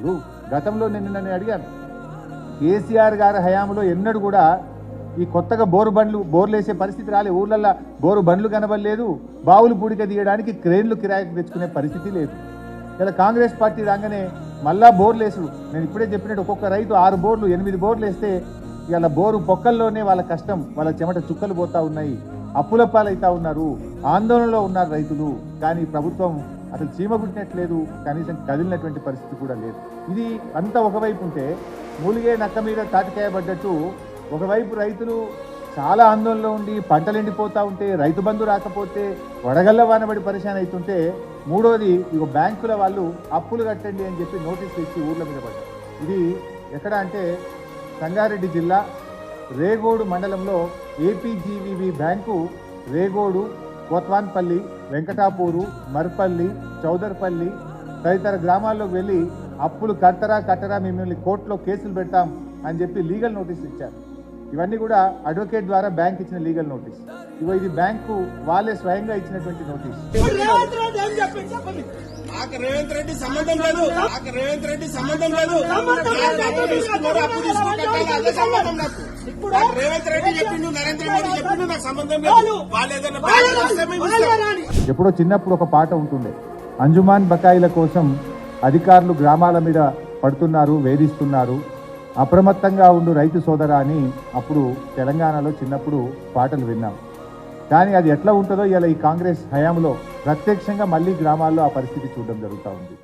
ఇప్పుడు గతంలో నేను నన్ను అడిగాను. కేసీఆర్ గారి హయాంలో ఎన్నడూ కూడా ఈ కొత్తగా బోరు బండ్లు బోర్లు వేసే పరిస్థితి రాలే. ఊర్లల్లో బోరు బండ్లు కనబడలేదు. బావులు పూడిక తీయడానికి క్రేన్లు కిరాయికి తెచ్చుకునే పరిస్థితి లేదు. ఇలా కాంగ్రెస్ పార్టీ రాగానే మళ్ళా బోర్లు వేసుడు. నేను ఇప్పుడే చెప్పినట్టు ఒక్కొక్క రైతు ఆరు బోర్లు ఎనిమిది బోర్లు వేస్తే ఇలా బోరు పొక్కల్లోనే వాళ్ళ కష్టం వాళ్ళ చెమట చుక్కలు పోతా ఉన్నాయి. అప్పుల పాలైతా ఉన్నారు. ఆందోళనలో ఉన్నారు రైతులు. కానీ ప్రభుత్వం అసలు చీమ పుట్టినట్లేదు కనీసం కదిలినటువంటి పరిస్థితి కూడా లేదు. ఇది అంతా ఒకవైపు ఉంటే మూలిగే నక్క మీద తాటికాయబడ్డట్టు ఒకవైపు రైతులు చాలా ఆందోళనలో ఉండి పంటలు ఎండిపోతూ ఉంటే రైతు బంధు రాకపోతే వడగల్ల వానబడి పరిశాన్ అవుతుంటే మూడోది ఇక బ్యాంకుల వాళ్ళు అప్పులు కట్టండి అని చెప్పి నోటీసులు ఇచ్చి ఊర్ల మీద పడ్డారు. ఇది ఎక్కడ అంటే సంగారెడ్డి జిల్లా రేగోడు మండలంలో ఏపీజీవీవి బ్యాంకు రేగోడు కోత్వాన్పల్లి వెంకటాపూరు మర్పల్లి చౌదర్పల్లి తదితర గ్రామాల్లోకి వెళ్ళి అప్పులు కట్టరా కట్టరా మిమ్మల్ని కోర్టులో కేసులు పెడతాం అని చెప్పి లీగల్ నోటీస్ ఇచ్చారు. ఇవన్నీ కూడా అడ్వకేట్ ద్వారా బ్యాంక్ ఇచ్చిన లీగల్ నోటీస్. ఇగో ఇది బ్యాంకు వాళ్ళే స్వయంగా ఇచ్చినటువంటి నోటీస్. రేవంత్ రెడ్డి నాకు రేవంత్ సంబంధం లేదు. నాకు రేవంత్ రెడ్డి సంబంధం లేదు. అప్పు అదే సంబంధం నాకు. రేవంత్ రెడ్డి చెప్పిండు ఎప్పుడో చిన్నప్పుడు ఒక పాట ఉంటుండే. అంజుమాన్ బకాయిల కోసం అధికారులు గ్రామాల మీద పడుతున్నారు వేధిస్తున్నారు. అప్రమత్తంగా ఉండు రైతు సోదర అని అప్పుడు తెలంగాణలో చిన్నప్పుడు పాటలు విన్నాం. కానీ అది ఎట్లా ఉంటుందో ఇలా ఈ కాంగ్రెస్ హయాంలో ప్రత్యక్షంగా మళ్ళీ గ్రామాల్లో ఆ పరిస్థితి చూడడం జరుగుతూ ఉంది.